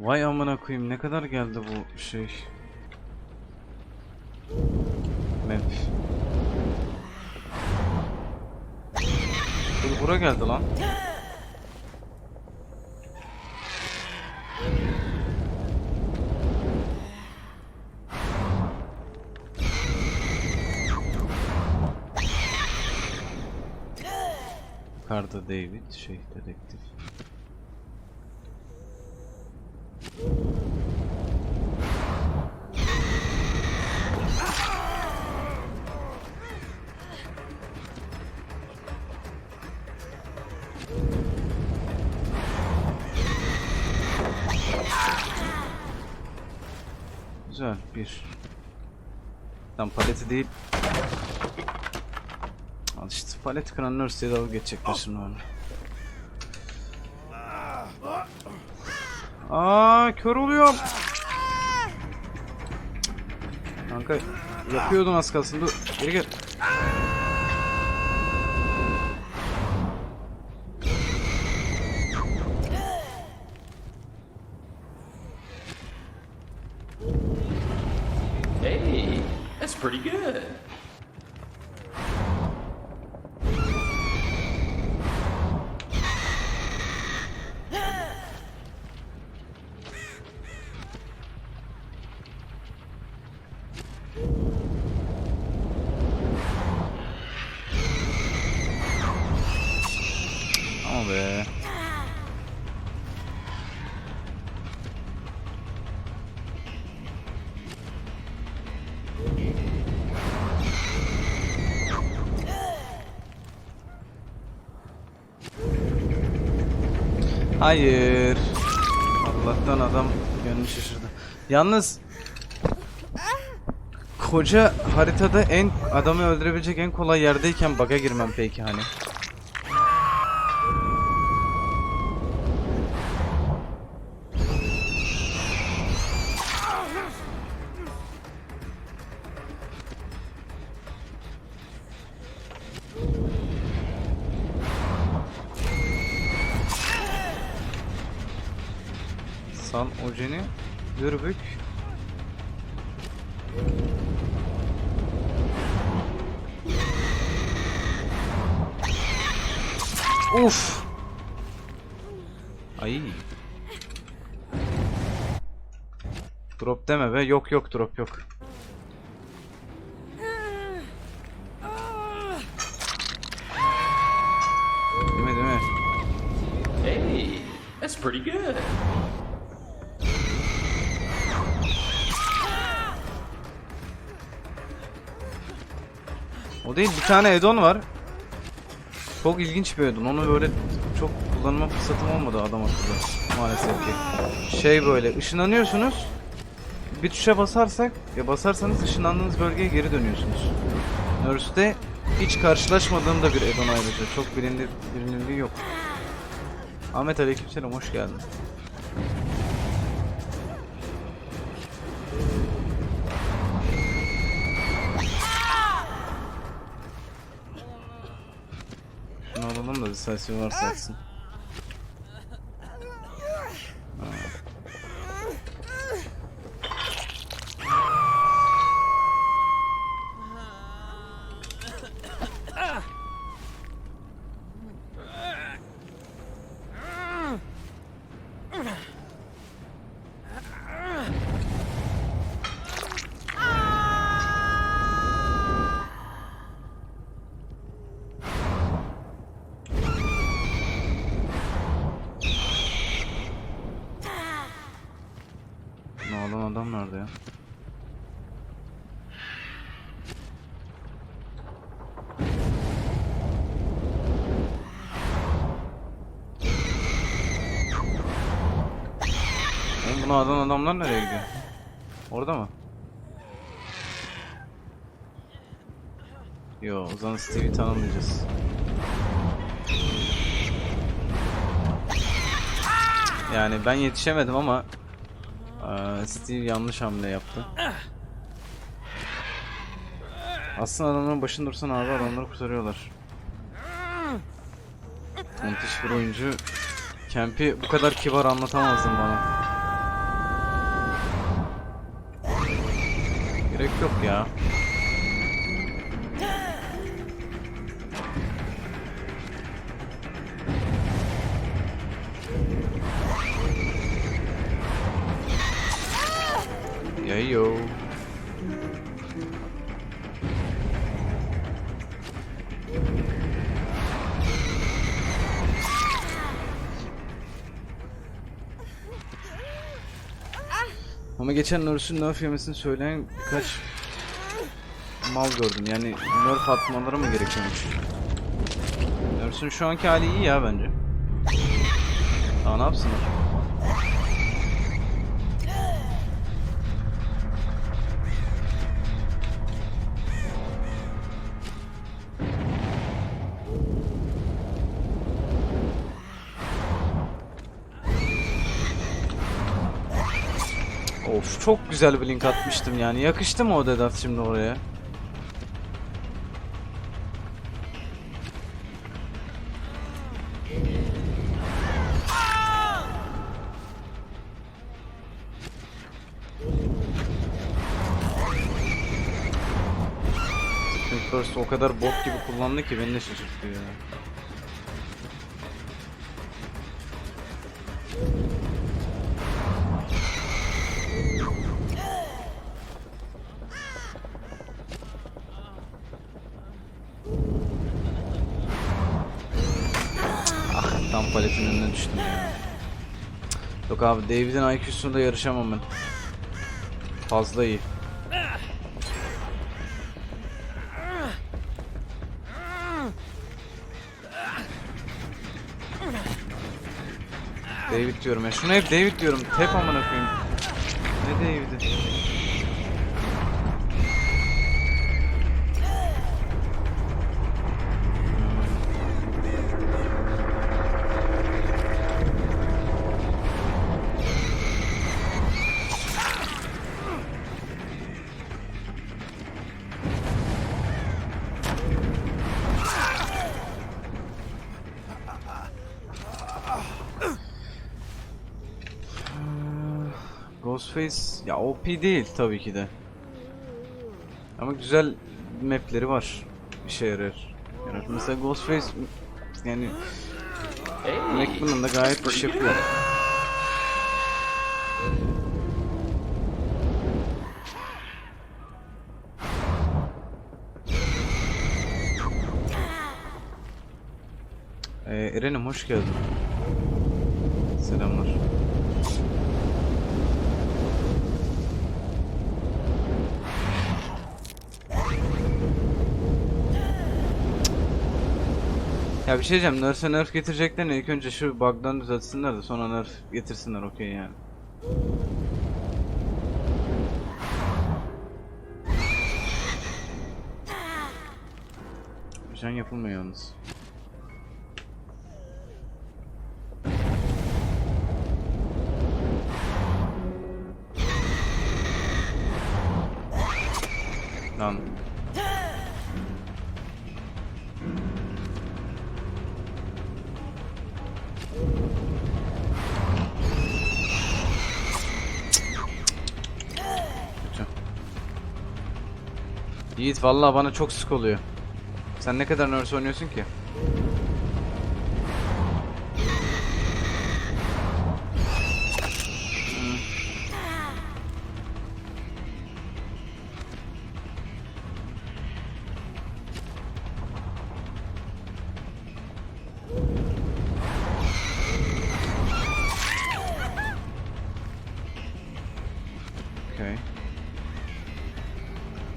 Vay amına koyayım ne kadar geldi bu şey. Map. Dur bura geldi lan. Karda David şey dedektif. Güzel bir. Tam paleti değil. Al işte palet kıran nurse diye dalga geçecekler şimdi bana. Aa kör oluyorum. Kanka yapıyordun az kalsın dur geri gel. Hey, that's pretty good. Ama be. Hayır. Allah'tan adam gönlü şaşırdı. Yalnız koca haritada en adamı öldürebilecek en kolay yerdeyken bug'a girmem peki hani. Sal Ojen'i Dürbük Uf! Ay. Drop deme be. Yok yok drop yok. Değil mi değil mi? Hey, that's pretty good. O değil bir tane Edon var. Çok ilginç bir Edon. Onu böyle çok kullanma fırsatım olmadı adam akıllı. Maalesef ki. Şey böyle ışınlanıyorsunuz. Bir tuşa basarsak ya basarsanız ışınlandığınız bölgeye geri dönüyorsunuz. Nurse'de hiç karşılaşmadığım da bir Edon ayrıca. Çok bilinir, bilinirliği yok. Ahmet Aleykümselam hoş geldin. Şunu alalım da decisive varsa atsın. Ne alan adam nerede ya? Oğlum bunu alan adamlar nereye gidiyor? Orada mı? Yo, o zaman Steve'i tanımayacağız. Yani ben yetişemedim ama Aa, Steve yanlış hamle yaptı. Aslında adamların başında dursan abi adamları kurtarıyorlar. Müthiş bir oyuncu. Kemp'i bu kadar kibar anlatamazdın bana. Gerek yok ya. Ama geçen Nurse'un nerf yemesini söyleyen birkaç mal gördüm. Yani nerf atmaları mı gerekiyormuş? Nurse'un şu anki hali iyi ya bence. Daha ne yapsınlar? Of çok güzel bir link atmıştım yani. Yakıştı mı o dedat şimdi oraya? First o kadar bot gibi kullandı ki beni de şaşırttı ya. Tam paletin önüne düştüm ya. Yok abi David'in IQ'sunda yarışamam ben. Fazla iyi. David diyorum ya. Şuna hep David diyorum. Tep amına koyayım. Ne David'i? Ghostface ya OP değil tabii ki de. Ama güzel mapleri var. İşe yarar. Yani mesela Ghostface yani Hey, Macmillan da gayet iş yapıyor. Ee, Eren'im hoş geldin. Selamlar. Ya bir şey diyeceğim, Nerf'e nerf getireceklerine ilk önce şu bug'dan düzeltsinler de sonra nerf getirsinler okey yani. Can yapılmıyor yalnız. Lan. Yiğit vallahi bana çok sık oluyor. Sen ne kadar nurse oynuyorsun ki? Okay.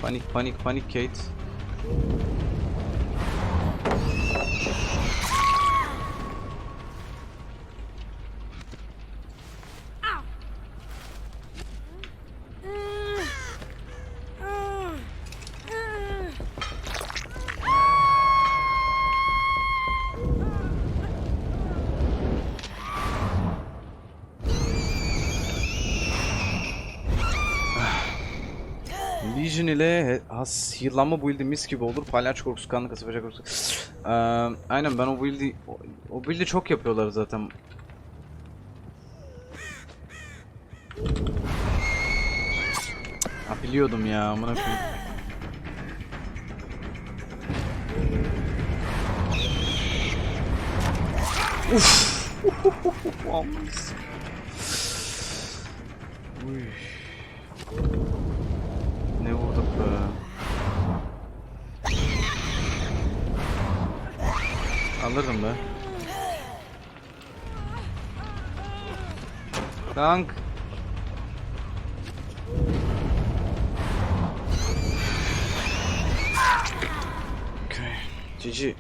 Panik panik panik Kate. Vision ile has heal'lanma build'i mis gibi olur. Palyaço korkusu, kanlı kası, bacak korkusu. Eee, aynen ben o build'i o, o build'i çok yapıyorlar zaten. Ha biliyordum ya amına koyayım. Uf. Uy. Be. Alırım be. Tank. Okay. GG.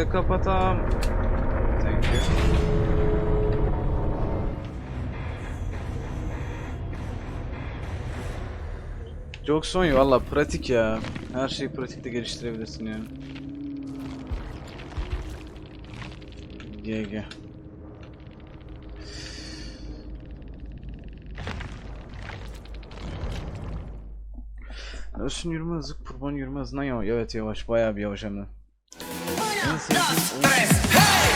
De kapatam. Thank you. Jokson valla pratik ya. Her şeyi pratikte geliştirebilirsin yani. GG. Ölsün yürüme hızı, kurban yürüme hızından yavaş. Evet yavaş, bayağı bir yavaş hem. tres. ¡Hey!